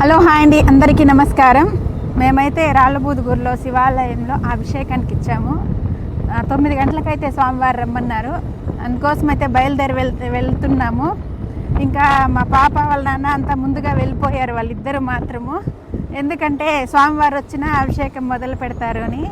Hello hi అండి అందరికీ నమస్కారం. మేమైతే రాళ్ళబూదుగూరులో శివాలయంలో అభిషేకానికి ఇచ్చాము. తొమ్మిది గంటలకైతే స్వామివారు రమ్మన్నారు. అందుకోసం అయితే బయలుదేరి వెళ్ వెళ్తున్నాము. ఇంకా మా పాప వాళ్ళ నాన్న అంతా ముందుగా వెళ్ళిపోయారు వాళ్ళిద్దరు మాత్రము. ఎందుకంటే స్వామివారు వచ్చిన అభిషేకం మొదలు పెడతారు అని.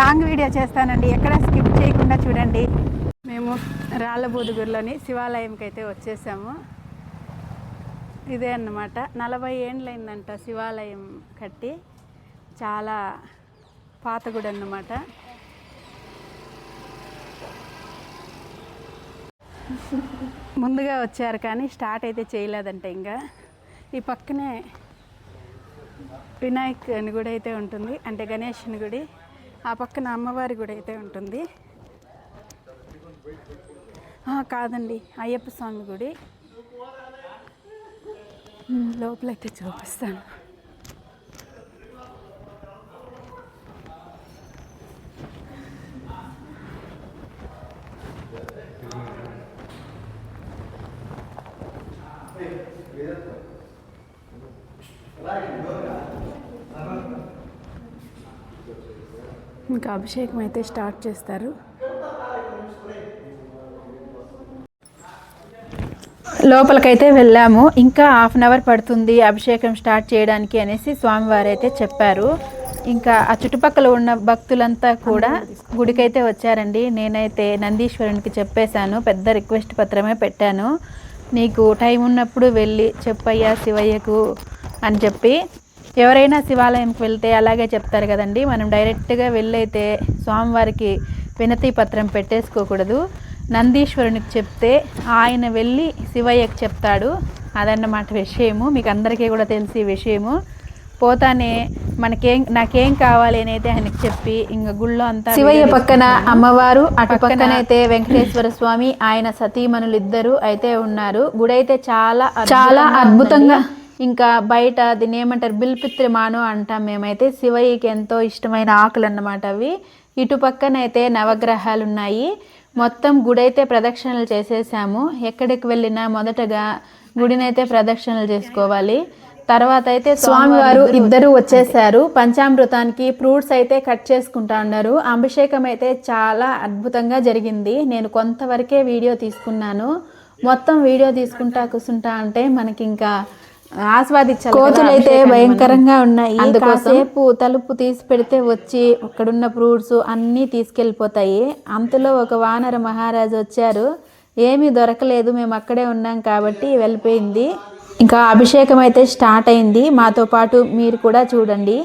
లాంగ్ వీడియో చేస్తానండి ఎక్కడ స్కిప్ చేయకుండా చూడండి. మేము రాళ్ళబూదుగూరులోని శివాలయంకి అయితే వచ్చేసాము. ఇదే అన్నమాట. నలభై ఏండ్లైందంట శివాలయం కట్టి. చాలా పాత గుడి అన్నమాట. ముందుగా వచ్చారు కానీ స్టార్ట్ అయితే చేయలేదంట ఇంకా ఈ పక్కనే వినాయక్ అని గుడి అయితే ఉంటుంది. అంటే గణేష్ని గుడి. ఆ పక్కన అమ్మవారి గుడి అయితే ఉంటుంది. కాదండి. అయ్యప్ప స్వామి గుడి. లోపలైతే చూపిస్తాను. ఇంకా అభిషేకం అయితే స్టార్ట్ చేస్తారు. లోపలికైతే వెళ్ళాము. ఇంకా హాఫ్ అన్ అవర్ పడుతుంది అభిషేకం స్టార్ట్ చేయడానికి అనేసి స్వామివారు అయితే చెప్పారు. ఇంకా ఆ చుట్టుపక్కల ఉన్న భక్తులంతా కూడా గుడికైతే వచ్చారండి. నేనైతే నందీశ్వరునికి చెప్పేశాను. పెద్ద రిక్వెస్ట్ పత్రమే పెట్టాను. నీకు టైం ఉన్నప్పుడు వెళ్ళి చెప్పయ్యా శివయ్యకు అని చెప్పి. ఎవరైనా శివాలయంకి వెళ్తే అలాగే చెప్తారు కదండి. మనం డైరెక్ట్గా వెళ్ళైతే స్వామివారికి వినతి పత్రం పెట్టేసుకోకూడదు. నందీశ్వరునికి చెప్తే ఆయన వెళ్ళి శివయ్యకి చెప్తాడు. అదన్నమాట విషయము. మీకు అందరికీ కూడా తెలిసి విషయము. పోతానే మనకేం నాకేం కావాలి అని అయితే ఆయనకి చెప్పి ఇంకా గుళ్ళో అంతా శివయ్య పక్కన అమ్మవారు అటు పక్కన అయితే వెంకటేశ్వర స్వామి ఆయన సతీమణులు ఇద్దరు అయితే ఉన్నారు. గుడి అయితే చాలా చాలా అద్భుతంగా. ఇంకా బయట దీన్ని ఏమంటారు? బిల్పిత్రి మాను అంటాం మేమైతే. శివయ్యకి ఎంతో ఇష్టమైన ఆకులు అన్నమాట అవి. ఇటు పక్కనైతే నవగ్రహాలు ఉన్నాయి మొత్తం గుడి అయితే ప్రదక్షిణలు చేసేసాము. ఎక్కడికి వెళ్ళినా మొదటగా గుడినైతే ప్రదక్షిణలు చేసుకోవాలి. తర్వాత అయితే స్వామివారు ఇద్దరు వచ్చేసారు. పంచామృతానికి ఫ్రూట్స్ అయితే కట్ చేసుకుంటా ఉన్నారు. అభిషేకం అయితే చాలా అద్భుతంగా జరిగింది. నేను కొంతవరకే వీడియో తీసుకున్నాను. మొత్తం వీడియో తీసుకుంటా కూర్చుంటా అంటే మనకి ఇంకా ఆస్వాదించాలి కోతులు అయితే భయంకరంగా ఉన్నాయి. అందుకోసేపు తలుపు తీసి పెడితే వచ్చి అక్కడున్న ఫ్రూట్స్ అన్నీ తీసుకెళ్ళిపోతాయి. అంతలో ఒక వానర మహారాజు వచ్చారు. ఏమీ దొరకలేదు మేము అక్కడే ఉన్నాం కాబట్టి వెళ్ళిపోయింది. ఇంకా అభిషేకం అయితే స్టార్ట్ అయింది. మాతో పాటు మీరు కూడా చూడండి.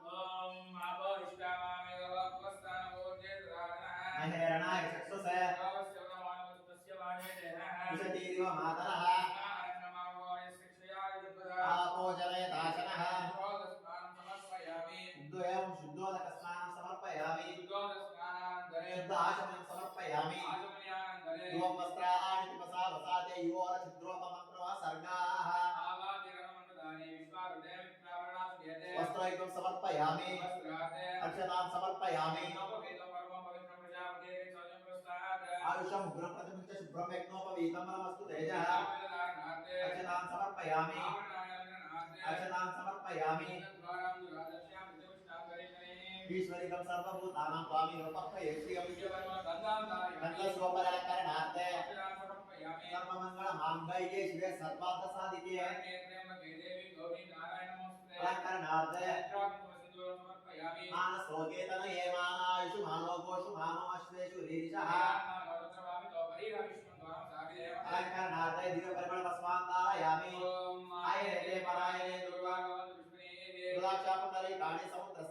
ध्रुवं वस्त्राणि तिपसा वसाते योर छिद्रोपमप्रो सर्गाः वस्त्रैकं समर्पयामि अर्चनां समर्पयामि आयुषम् उग्रं प्रतिमुञ्च शुभ्रं यज्ञोपवीतं मनमस्तु तेजः। अर्चनां समर्पयामि। अर्चनां समर्पयामि। ಈಶ್ವರಿಕಂ ಸರ್ವಭೂತಾನಾಂ ಸ್ವಾಮಿ ರೂಪಕ್ಕ ಯಶ್ರೀಯಂ ಕಂಠಸ್ವಪರಾಕರಣಾರ್ಥ ಸರ್ವಮಂಗಳ ಮಾಂಗಲ್ಯೆ ಶಿವೆ ಸರ್ವಾರ್ಥ ಸಾಧಿಕೆ ಪರಾಕರಣಾರ್ಥ ಮಾನಸೋಕೇತನ ಹೇಮಾನಾಯುಷು ಮಾನೋಗೋಷು ಮಾನವಶ್ವೇಷು ಹೀರಿಷಃ ಪರಾಕರಣಾರ್ಥ ದಿವ್ಯ ಪರಿಮಳ ಪಸ್ವಾಂತಾರಯಾಮಿ ಆಯೇ ಪರಾಯೇ ದುರ್ವಾಗವಂತ ವಿಷ್ಣುನೇ ದುರಾಕ್ಷಾಪತರೈ ಕಾಣಿ ಸಮುದ್ರ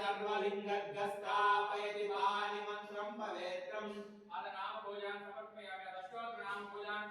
సూర్యస్య సర్వలింగస్థాపయతి పాని మంత్రం పవిత్రం. అత నామ పూజాన్ సమర్పయామి. అష్టోత్తర నామ పూజాన్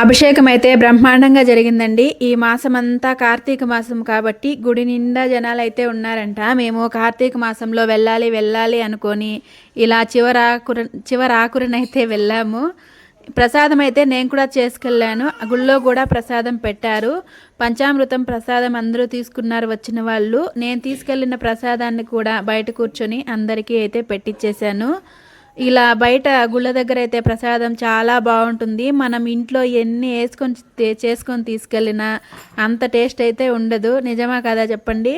అభిషేకం అయితే బ్రహ్మాండంగా జరిగిందండి. ఈ మాసం అంతా కార్తీక మాసం కాబట్టి గుడి నిండా జనాలు అయితే ఉన్నారంట. మేము కార్తీక మాసంలో వెళ్ళాలి వెళ్ళాలి అనుకొని ఇలా చివరాకుర చివరాకురనైతే వెళ్ళాము. ప్రసాదం అయితే నేను కూడా చేసుకెళ్ళాను. గుళ్ళో కూడా ప్రసాదం పెట్టారు. పంచామృతం ప్రసాదం అందరూ తీసుకున్నారు వచ్చిన వాళ్ళు. నేను తీసుకెళ్ళిన ప్రసాదాన్ని కూడా బయట కూర్చొని అందరికీ అయితే పెట్టించేశాను ఇలా బయట గుళ్ళ దగ్గర అయితే ప్రసాదం చాలా బాగుంటుంది. మనం ఇంట్లో ఎన్ని వేసుకొని చేసుకొని తీసుకెళ్ళినా అంత టేస్ట్ అయితే ఉండదు. నిజమా కదా చెప్పండి?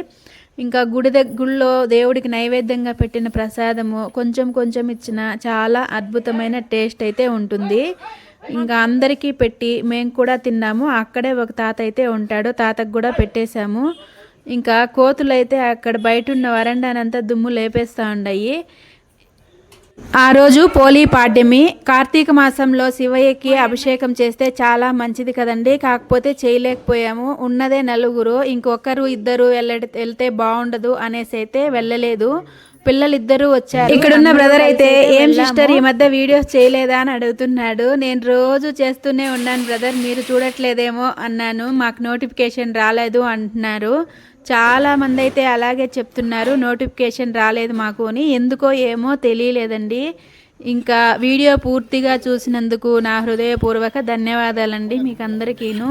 ఇంకా గుడి దగ్గ గుళ్ళో దేవుడికి నైవేద్యంగా పెట్టిన ప్రసాదము కొంచెం కొంచెం ఇచ్చిన చాలా అద్భుతమైన టేస్ట్ అయితే ఉంటుంది. ఇంకా అందరికీ పెట్టి మేము కూడా తిన్నాము. అక్కడే ఒక తాత అయితే ఉంటాడు. తాతకు కూడా పెట్టేశాము. ఇంకా కోతులు అయితే అక్కడ బయట ఉన్న వరండానంతా దుమ్ము లేపేస్తూ ఉన్నాయి ఆ రోజు పోలీ పాడ్యమి. కార్తీక మాసంలో శివయ్యకి అభిషేకం చేస్తే చాలా మంచిది కదండి. కాకపోతే చేయలేకపోయాము. ఉన్నదే నలుగురు. ఇంకొకరు ఇద్దరు వెళ్ళ వెళ్తే బాగుండదు అనేసి అయితే వెళ్ళలేదు. పిల్లలిద్దరూ వచ్చారు. ఇక్కడున్న బ్రదర్ అయితే ఏం సిస్టర్ ఈ మధ్య వీడియోస్ చేయలేదా అని అడుగుతున్నాడు. నేను రోజు చేస్తూనే ఉన్నాను బ్రదర్ మీరు చూడట్లేదేమో అన్నాను. మాకు నోటిఫికేషన్ రాలేదు అంటున్నారు. చాలా మంది అయితే అలాగే చెప్తున్నారు. నోటిఫికేషన్ రాలేదు మాకు అని. ఎందుకో ఏమో తెలియలేదండి. ఇంకా వీడియో పూర్తిగా చూసినందుకు నా హృదయపూర్వక ధన్యవాదాలండి మీకు అందరికీను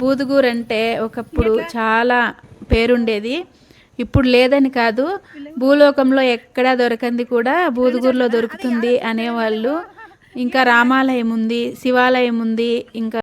బూదుగూరు అంటే ఒకప్పుడు చాలా పేరుండేది. ఇప్పుడు లేదని కాదు భూలోకంలో ఎక్కడా దొరకంది కూడా బూదుగూరులో దొరుకుతుంది అనేవాళ్ళు. ఇంకా రామాలయం ఉంది శివాలయం ఉంది ఇంకా